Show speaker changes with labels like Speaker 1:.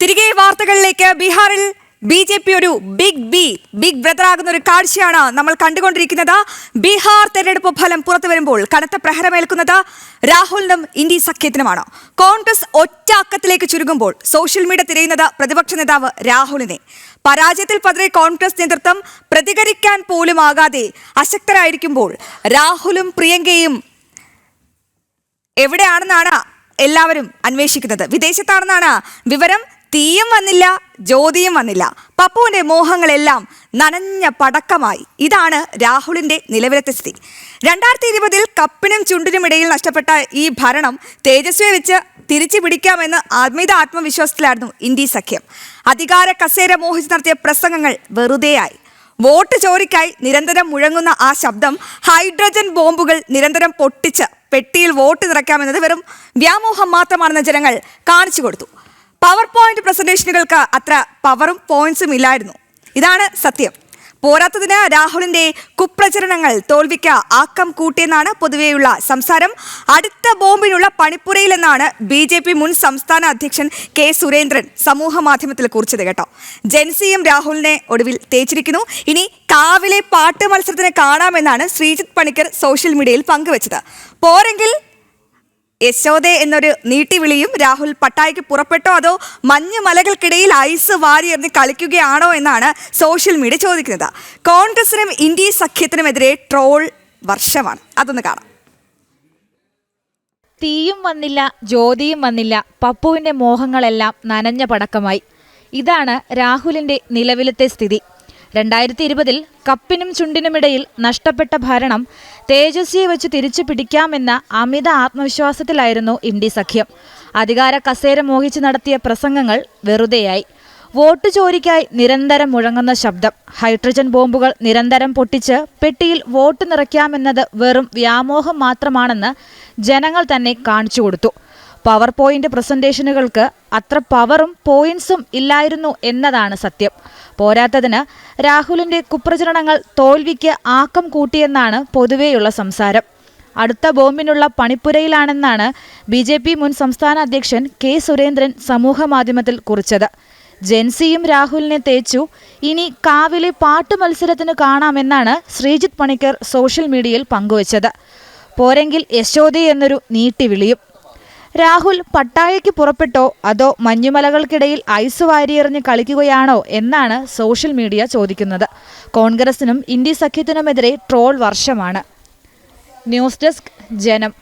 Speaker 1: തിരികെ വാർത്തകളിലേക്ക് ബീഹാറിൽ ബി ജെ പി ഒരു ബിഗ് ബി ബിഗ് ബ്രദർ ആകുന്ന ഒരു കാഴ്ചയാണ് നമ്മൾ കണ്ടുകൊണ്ടിരിക്കുന്നത്. ബീഹാർ തെരഞ്ഞെടുപ്പ് ഫലം പുറത്തു വരുമ്പോൾ കനത്ത പ്രഹരമേൽക്കുന്നത് രാഹുലിനും ഇന്ത്യ സഖ്യത്തിനുമാണ്. കോൺഗ്രസ് ഒറ്റ അക്കത്തിലേക്ക് ചുരുങ്ങുമ്പോൾ സോഷ്യൽ മീഡിയ തിരയുന്നത് പ്രതിപക്ഷ നേതാവ് രാഹുലിനെ. പരാജയത്തിൽ പതിരെ കോൺഗ്രസ് നേതൃത്വം പ്രതികരിക്കാൻ പോലും ആകാതെ അശക്തരായിരിക്കുമ്പോൾ രാഹുലും പ്രിയങ്കയും എവിടെയാണെന്നാണ് എല്ലാവരും അന്വേഷിക്കുന്നത്. വിദേശത്താണെന്നാണ് വിവരം. തീയും വന്നില്ല ജ്യോതിയും വന്നില്ല. പപ്പുവിന്റെ മോഹങ്ങളെല്ലാം നനഞ്ഞ പടക്കമായി. ഇതാണ് രാഹുലിന്റെ നിലവിലത്തെ സ്ഥിതി. രണ്ടായിരത്തി ഇരുപതിൽ കപ്പിനും ചുണ്ടിനും ഇടയിൽ നഷ്ടപ്പെട്ട ഈ ഭരണം തേജസ്വിയെ വെച്ച് തിരിച്ചു പിടിക്കാമെന്ന് അമിത ആത്മവിശ്വാസത്തിലായിരുന്നു ഇന്ത്യ സഖ്യം. അധികാര കസേര മോഹിച്ച് നടത്തിയ പ്രസംഗങ്ങൾ വെറുതെയായി. വോട്ട് ചോരിക്കായി നിരന്തരം മുഴങ്ങുന്ന ആ ശബ്ദം ഹൈഡ്രജൻ ബോംബുകൾ നിരന്തരം പൊട്ടിച്ച് പെട്ടിയിൽ വോട്ട് നിറയ്ക്കാമെന്നത് വെറും വ്യാമോഹം മാത്രമാണെന്ന് ജനങ്ങൾ കാണിച്ചു കൊടുത്തു. പവർ പോയിന്റ് പ്രസന്റേഷനുകൾക്ക് അത്ര പവറും പോയിന്റ്സും ഇല്ലായിരുന്നു. ഇതാണ് സത്യം. പോരാത്തതിന് രാഹുലിന്റെ കുപ്രചരണങ്ങൾ തോൽവിക്ക് ആക്കം കൂട്ടിയെന്നാണ് പൊതുവെയുള്ള സംസാരം. അടുത്ത ബോംബിനുള്ള പണിപ്പുരയിലെന്നാണ് ബി ജെ പി മുൻ സംസ്ഥാന അധ്യക്ഷൻ കെ സുരേന്ദ്രൻ സമൂഹ മാധ്യമത്തിൽ കുറിച്ചത് കേട്ടോ. ജെൻസിയും രാഹുലിനെ ഒടുവിൽ തേച്ചിരിക്കുന്നു. ഇനി കാവിലെ പാട്ട് മത്സരത്തിന് കാണാമെന്നാണ് ശ്രീജിത്ത് പണിക്കർ സോഷ്യൽ മീഡിയയിൽ പങ്കുവച്ചത്. പോരെങ്കിൽ യശോദെ എന്നൊരു നീട്ടിവിളിയും രാഹുൽ പട്ടായിക്ക് പുറപ്പെട്ടോ അതോ മഞ്ഞ് മലകൾക്കിടയിൽ ഐസ് വാരിയെറിഞ്ഞ് കളിക്കുകയാണോ എന്നാണ് സോഷ്യൽ മീഡിയ ചോദിക്കുന്നത്. കോൺഗ്രസിനും ഇന്ത്യ സഖ്യത്തിനുമെതിരെ ട്രോൾ വർഷമാണ്. അതൊന്ന് കാണാം.
Speaker 2: തീയും വന്നില്ല ജ്യോതിയും വന്നില്ല പപ്പുവിന്റെ മോഹങ്ങളെല്ലാം നനഞ്ഞ പടക്കമായി. ഇതാണ് രാഹുലിന്റെ നിലവിലത്തെ സ്ഥിതി. രണ്ടായിരത്തി ഇരുപതിൽ കപ്പിനും ചുണ്ടിനുമിടയിൽ നഷ്ടപ്പെട്ട ഭരണം തേജസ്വിയെ വെച്ച് തിരിച്ചു പിടിക്കാമെന്ന അമിത ആത്മവിശ്വാസത്തിലായിരുന്നു ഇന്ത്യ സഖ്യം. അധികാര കസേര മോഹിച്ച് നടത്തിയ പ്രസംഗങ്ങൾ വെറുതെയായി. വോട്ട് ചോരിക്കായി നിരന്തരം മുഴങ്ങുന്ന ശബ്ദം. ഹൈഡ്രജൻ ബോംബുകൾ നിരന്തരം പൊട്ടിച്ച് പെട്ടിയിൽ വോട്ട് നിറയ്ക്കാമെന്നത് വെറും വ്യാമോഹം മാത്രമാണെന്ന് ജനങ്ങൾ തന്നെ കാണിച്ചു കൊടുത്തു. പവർ പോയിന്റ് പ്രസന്റേഷനുകൾക്ക് അത്ര പവറും പോയിന്റ്സും ഇല്ലായിരുന്നു എന്നതാണ് സത്യം. പോരാത്തതിന് രാഹുലിന്റെ കുപ്രചരണങ്ങൾ തോൽവിക്ക് ആക്കം കൂട്ടിയെന്നാണ് പൊതുവെയുള്ള സംസാരം. അടുത്ത ബോംബിനുള്ള പണിപ്പുരയിലാണെന്നാണ് ബി ജെ പി മുൻ സംസ്ഥാന അധ്യക്ഷൻ കെ സുരേന്ദ്രൻ സമൂഹമാധ്യമത്തിൽ കുറിച്ചത്. ജെൻസിയും രാഹുലിനെ തേച്ചു. ഇനി കാവിലെ പാട്ട് മത്സരത്തിന് കാണാമെന്നാണ് ശ്രീജിത്ത് പണിക്കർ സോഷ്യൽ മീഡിയയിൽ പങ്കുവച്ചത്. പോരെങ്കിൽ യശോദി എന്നൊരു നീട്ടിവിളിയും രാഹുൽ പട്ടായയ്ക്ക് പുറപ്പെട്ടോ? അതോ മഞ്ഞുമലകൾക്കിടയിൽ ഐസ് വാരിയെറിഞ്ഞ് കളിക്കുകയാണോ? എന്നാണ് സോഷ്യൽ മീഡിയ ചോദിക്കുന്നത്. കോൺഗ്രസിനും ഇന്ത്യ സഖ്യത്തിനുമെതിരെ ട്രോൾ വർഷമാണ്. News desk Janam.